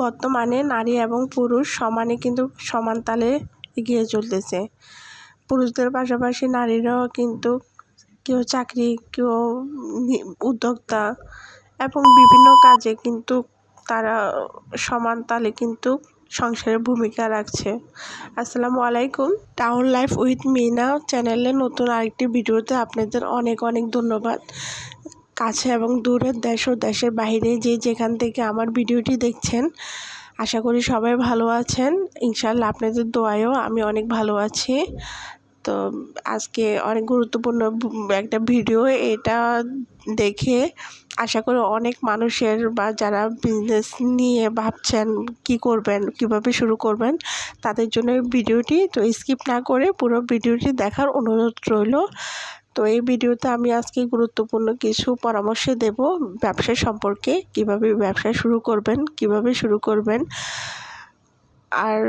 বর্তমানে নারী এবং পুরুষ সমানে কিন্তু সমান তালে এগিয়ে চলতেছে। পুরুষদের পাশাপাশি নারীরাও কিন্তু কেউ চাকরি, কেউ উদ্যোক্তা এবং বিভিন্ন কাজে কিন্তু তারা সমান তালে কিন্তু সংসারের ভূমিকা রাখছে। আসসালামু আলাইকুম, টাউন লাইফ উইথ মিনা চ্যানেলে নতুন আরেকটি ভিডিওতে আপনাদের অনেক অনেক ধন্যবাদ। কাছে এবং দূরের দেশ ও দেশের বাইরে যে যেখান থেকে আমার ভিডিওটি দেখছেন, আশা করি সবাই ভালো আছেন। ইনশাল্লাহ আপনাদের দোয়ায়ও আমি অনেক ভালো আছি। তো আজকে অনেক গুরুত্বপূর্ণ একটা ভিডিও, এটা দেখে আশা করি অনেক মানুষের বা যারা বিজনেস নিয়ে ভাবছেন কি করবেন, কীভাবে শুরু করবেন, তাদের জন্য ভিডিওটি, তো স্কিপ না করে পুরো ভিডিওটি দেখার অনুরোধ রইল। তো এই ভিডিওতে আমি আজকে গুরুত্বপূর্ণ কিছু পরামর্শ দেব ব্যবসা সম্পর্কে, কীভাবে ব্যবসা শুরু করবেন, কীভাবে শুরু করবেন, আর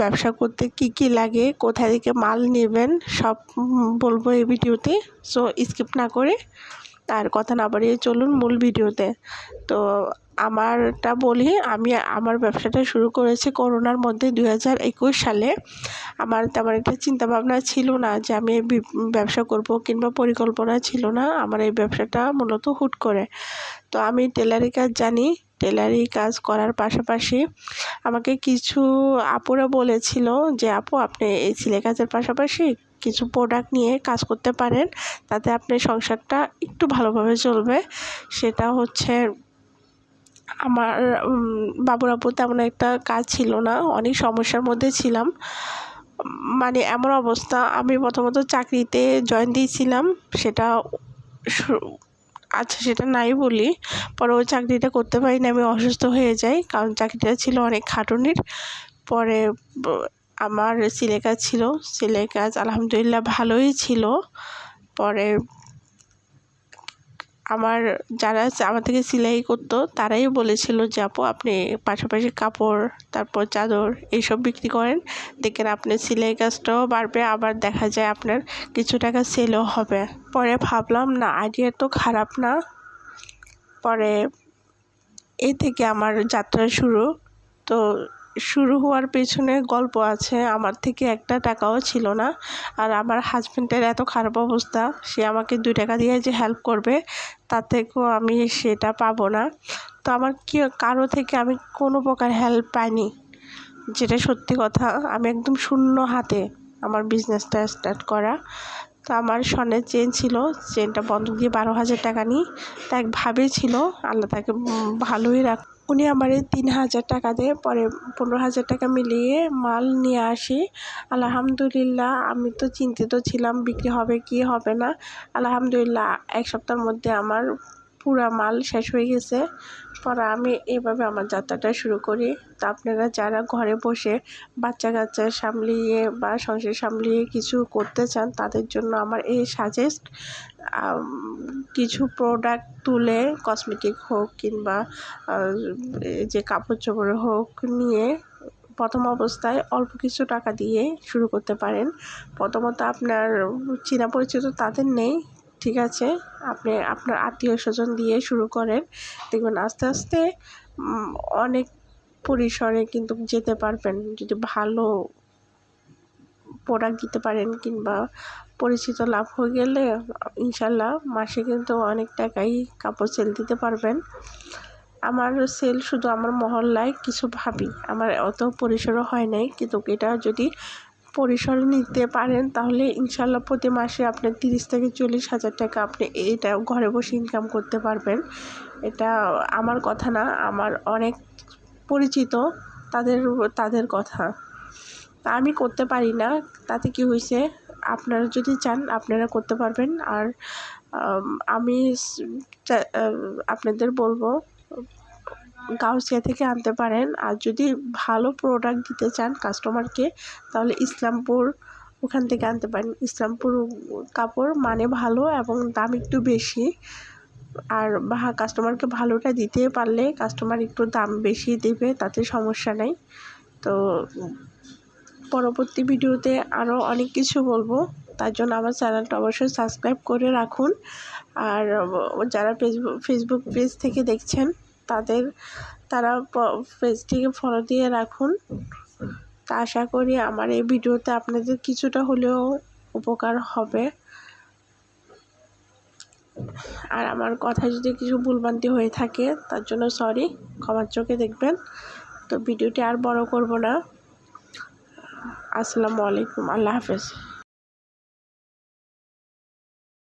ব্যবসা করতে কি কি লাগে, কোথা থেকে মাল নেবেন, সব বলব এই ভিডিওতে। সো স্কিপ না করে আর কথা না বাড়িয়ে চলুন মূল ভিডিওতে। তো আমারটা বলি, আমি আমার ব্যবসাটা শুরু করেছি করোনার মধ্যে দু হাজার একুশ সালে। আমার তেমন একটা চিন্তাভাবনা ছিল না যে আমি ব্যবসা করব কিংবা পরিকল্পনা ছিল না, আমার এই ব্যবসাটা মূলত হুট করে। তো আমি টেলারি কাজ জানি, টেলারি কাজ করার পাশাপাশি আমাকে কিছু আপুরা বলেছিল যে, আপু, আপনি এই সিলাই কাজের পাশাপাশি কিছু প্রোডাক্ট নিয়ে কাজ করতে পারেন, তাতে আপনার সংসারটা একটু ভালোভাবে চলবে। সেটা হচ্ছে আমার বাবুর আপু তেমন একটা কাজ ছিল না। অনেক সমস্যার মধ্যে ছিলাম। মানে এমন অবস্থা, আমি প্রথমত চাকরিতে জয়েন দিয়েছিলাম। সেটা আচ্ছা সেটা নাই বলি। পরে ওই চাকরিটা করতে পারি না আমি অসুস্থ হয়ে যাই। কারণ চাকরিটা ছিল অনেক খাটুনির। পরে আমার সিলে কাজ ছিল। সিলে কাজ আলহামদুলিল্লাহ ভালোই ছিল। পরে আমার যারা আমার থেকে সেলাই করতো, তারাই বলেছিল যে, আপু, আপনি পাশাপাশি কাপড়, তারপর চাদর এইসব বিক্রি করেন। দেখেন আপনার সেলাই কাজটাও বাড়বে, আবার দেখা যায় আপনার কিছু টাকা সেলও হবে। পরে ভাবলাম, না আইডিয়া তো খারাপ না। পরে এই থেকে আমার যাত্রা শুরু। তো শুরু হওয়ার পেছনে গল্প আছে, আমার থেকে একটা টাকাও ছিল না। আর আমার হাজব্যান্ডের এত খারাপ অবস্থা, সে আমাকে দুই টাকা দিয়ে যে হেল্প করবে, তার থেকেও আমি সেটা পাবো না। তো আমার কি, কারও থেকে আমি কোনো প্রকার হেল্প পাইনি, যেটা সত্যি কথা। আমি একদম শূন্য হাতে আমার বিজনেসটা স্টার্ট করা। তো আমার স্বর্ণের চেন ছিল চেনটা বন্ধক দিয়ে বারো হাজার টাকা নিই। তা এক ভাবে ছিল, আল্লাহ তাকে ভালোই রাখ উনি আমারে তিন হাজার টাকা দেয় পরে পনেরো হাজার টাকা মিলিয়ে মাল নিয়ে আসি। আলহামদুলিল্লাহ, আমি তো চিন্তিত ছিলাম, বিক্রি হবে কি হবে না। আলহামদুলিল্লাহ, এক সপ্তাহের মধ্যে আমার পুরা মাল শেষ হয়ে গেছে। পরে আমি এভাবে আমার যাত্রাটা শুরু করি। তা আপনারা যারা ঘরে বসে বাচ্চা কাচ্চা সামলিয়ে বা সংসার সামলিয়ে কিছু করতে চান, তাদের জন্য আমার এই সাজেস্ট কিছু প্রোডাক্ট তুলে কসমেটিক হোক কিংবা যে কাপড় চোপড় হোক নিয়ে প্রথম অবস্থায় অল্প কিছু টাকা দিয়ে শুরু করতে পারেন। প্রথমত আপনার চেনা পরিচিত তাদের নেই। ঠিক আছে? আপনি আপনার আত্মীয় স্বজন দিয়ে শুরু করেন। দেখবেন আস্তে আস্তে অনেক পরিসরে কিন্তু যেতে পারবেন। যদি ভালো প্রোডাক্ট দিতে পারেন কিংবা পরিচিত লাভ হয়ে গেলে, ইনশাল্লাহ মাসে কিন্তু অনেক টাকাই কাপড় সেল দিতে পারবেন। আমার সেল শুধু আমার মহল্লায় কিছু ভাবি। আমার অত পরিসরও হয় নাই। কিন্তু এটা যদি পরিসরে নিতে পারেন, তাহলে ইনশাল্লাহ প্রতি মাসে আপনার তিরিশ থেকে চল্লিশ হাজার টাকা আপনি এটা ঘরে বসে ইনকাম করতে পারবেন। এটা আমার কথা না, আমার অনেক পরিচিত তাদের তাদের কথা। তা আমি করতে পারি না, তাতে কি হয়েছে আপনারা যদি চান, আপনারা করতে পারবেন। আর, আমি আপনাদের বলব গাউসিয়া থেকে আনতে পারেন। আর যদি ভালো প্রোডাক্ট দিতে চান কাস্টমারকে তাহলে ইসলামপুর ওখান থেকে আনতে পারেন। ইসলামপুর কাপড় মানে ভালো এবং দাম একটু বেশি। আর কাস্টমারকে ভালোটা দিতে পারলে কাস্টমার একটু দাম বেশি দেবে, তাতে সমস্যা নেই। তো পরবর্তী ভিডিওতে আরও অনেক কিছু বলব। তার জন্য আমার চ্যানেলটা অবশ্যই সাবস্ক্রাইব করে রাখুন। আর যারা ফেসবুক ফেসবুক পেজ থেকে দেখছেন তাদের, তারা পেজটিকে ফলো দিয়ে রাখুন। তা আশা করি আমার এই ভিডিওতে আপনাদের কিছুটা হলেও উপকার হবে। আর আমার কথা যদি কিছু ভুলভ্রান্তি হয়ে থাকে, তার জন্য সরি ক্ষমার চোখে দেখবেন। তো ভিডিওটি আর বড় করব না। আসসালামু আলাইকুম, আল্লাহ হাফেজ।